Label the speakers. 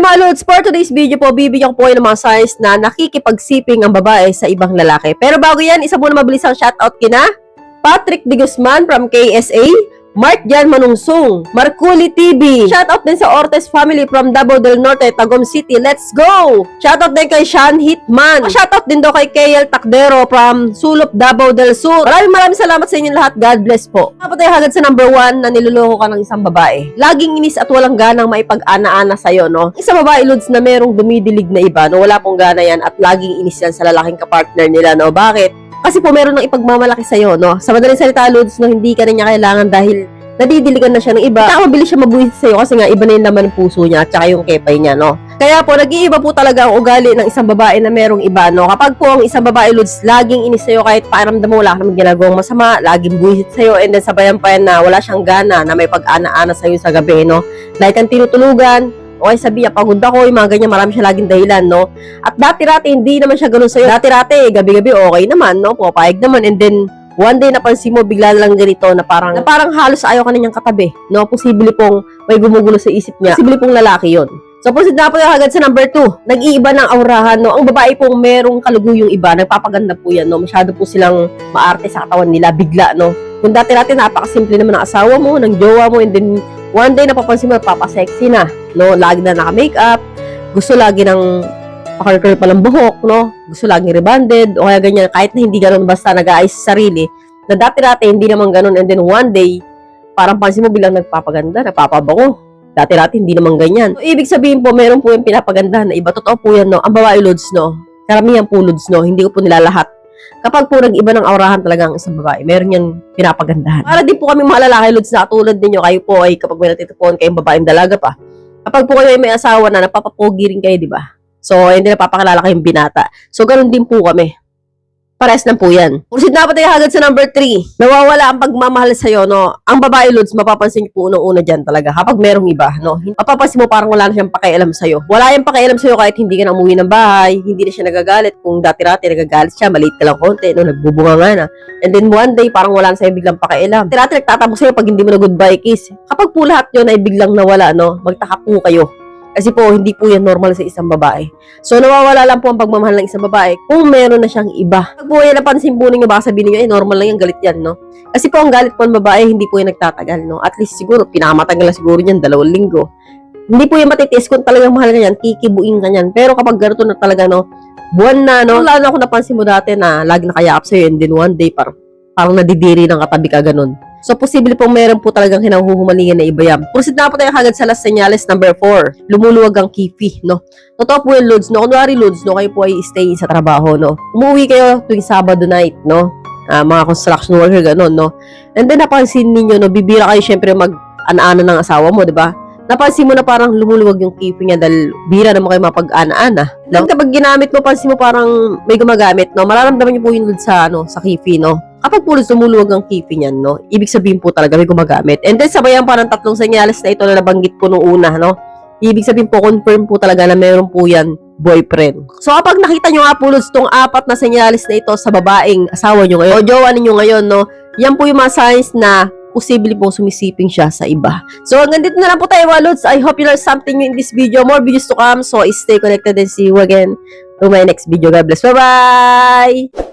Speaker 1: Hi mga Lods! For today's video po, bibigyan ko po kayo ng mga signs na nakikipagsiping ang babae sa ibang lalaki. Pero bago yan, isa muna mabilis ang shoutout kina Patrick De Guzman from KSA, Mark Jan Manungsung, Marculi TV. Shoutout din sa Ortes family from Davao del Norte, Tagum City. Let's go! Shoutout din kay Sean Hitman. Shoutout din daw kay KL Takdero from Sulop, Davao del Sur. Maraming maraming salamat sa inyong lahat. God bless po. Tapos tayo hagad sa number one na niloloko ka ng isang babae. Laging inis at walang ganang maipag-ana-ana sa'yo, no? Isang babae, Lods, na merong dumidilig na iba, no? Wala pong gana yan at laging inis yan sa lalaking kapartner nila, no? Bakit? Kasi po meron ng ipagmamalaki sa'yo, no? Sa madaling salita, Lods, no, hindi ka na niya kailangan dahil nadidiligan na siya ng iba. Kaya mabilis siya mabuhit sa'yo kasi nga iba na yung laman ng puso niya at saka yung kepay niya, no? Kaya po, nag-iiba po talaga ang ugali ng isang babae na merong iba, no? Kapag po ang isang babae, Lods, laging inis sa'yo kahit pakiramdam mo wala ka naman ginagawang masama, laging buhit sa'yo, and then sabayan pa yan na wala siyang gana na may pag-ana-ana sa'yo sa gabi, no? Like ang tinutulugan, okay sabi niya, pagod ako, yung mga ganyan, marami siya laging dahilan, no? At dati-rati, hindi naman siya ganun sa'yo. Dati-rati, gabi-gabi, okay naman, no? Pupayag naman, and then, one day napansin mo, bigla lang ganito, na parang, na parang halos ayaw ka na niyang katabi, no? Posible pong may gumugulo sa isip niya. Posible pong lalaki yon. So, proceed na po agad sa number two. Nag-iiba ng aurahan, no? Ang babae pong merong kaluguyong iba, nagpapaganda po yan, no? Masyado po silang maarte sa katawan nila, bigla, no? Kung dati-dati napakasimple naman ng asawa mo, ng jowa mo, and then one day napapansin mo, papasexy na, no? Lagi na naka-makeup, gusto lagi ng pakarkar pa ng buhok, no? Gusto lagi rebonded, o kaya ganyan, kahit na hindi ganun, basta nag-aayos sa sarili, na dati-dati hindi naman ganun, and then one day, parang pansin mo bilang nagpapaganda, nagpapabango. Dati-dati hindi naman ganyan. So, ibig sabihin po, meron po yung pinapagandahan na iba. Totoo po yan, no? Ang babae loads, no? Karamihan po loads, no? Hindi ko po nilalahat. Kapag po nag-iba ng aurahan talaga ang isang babae, meron yan pinapagandahan. Para din po kami mga lalaki loads na katulad ninyo, kayo po ay kapag may natitipuan kayong babaeng dalaga pa. Kapag po kayo ay may asawa na, napapapogi rin kayo, di ba? So, hindi napapakilala kayong binata. So, ganun din po kami. Pares lang po yan. Proceed na pa tayo agad sa number 3. Nawawala ang pagmamahal sa'yo, no? Ang babae, Lods, mapapansin niyo po unang-una dyan talaga. Kapag merong iba, no? Mapapansin mo parang wala na siyang pakialam sa'yo. Wala yung pakialam sa'yo kahit hindi ka na umuwi ng bahay, hindi na siya nagagalit. Kung dati-dati nagagalit siya, maliit ka lang konti, no? Nagbubunga nga na. And then one day, parang wala na sa'yo biglang pakialam. Dati nagtatabok sa'yo pag hindi mo na goodbye kiss. Kapag po lahat yun ay biglang nawala, no? Magtaka po kayo. Kasi po, hindi po yan normal sa isang babae. So, nawawala lang po ang pagmamahal ng isang babae kung meron na siyang iba. Pag po yan napansin po ninyo, baka sabihin ninyo, eh, normal lang yan, galit yan, no? Kasi po, ang galit po ng babae, hindi po yan nagtatagal, no? At least siguro, pinakamatagal na siguro yan, dalawang linggo. Hindi po yan matitiis kung talagang mahal ka yan, kikibuin ka yan. Pero kapag ganito na talaga, no, buwan na, no? Lalo na kung napansin mo dati na lagi nakayakap sa'yo, and then one day, parang, parang nadidiri ng katabi ka ganun. So, posible pong meron po talagang hinahuhumalingan na iba yan. Proceed na po tayo kagad sa last senyales number 4. Lumuluwag ang kifi, no? Totoo po yung loads, no? Kunwari loads, no? Kayo po ay stay sa trabaho, no? Umuwi kayo tuwing Sabado night, no? Ah, mga construction worker, ganun, no? And then, napansin ninyo, no? Bibira kayo syempre mag ana ng asawa mo, di ba? Napansin mo na parang lumuluwag yung kifi niya dahil bira naman kayo mapag-ana-ana. No? Kapag ginamit mo, pansin mo parang may gumagamit, no? Mararamdaman niyo po load sa, ano, sa kifi, no? Kapag pulos lumuluwag ang kifi niyan, no? Ibig sabihin po talaga may gumagamit. And then, sabayan pa ng tatlong senyales na ito na nabanggit ko nung una, no? Ibig sabihin po, confirm po talaga na meron po yan boyfriend. So, kapag nakita nyo nga po Lods, tong apat na senyales na ito sa babaeng asawa nyo ngayon, o jowa ninyo ngayon, no? Yan po yung mga signs na posible pong sumisiping siya sa iba. So, hanggang dito na lang po tayo, mga Lods. I hope you learned something new in this video. More videos to come. So, stay connected and see you again to my next video. God bless. Bye-bye!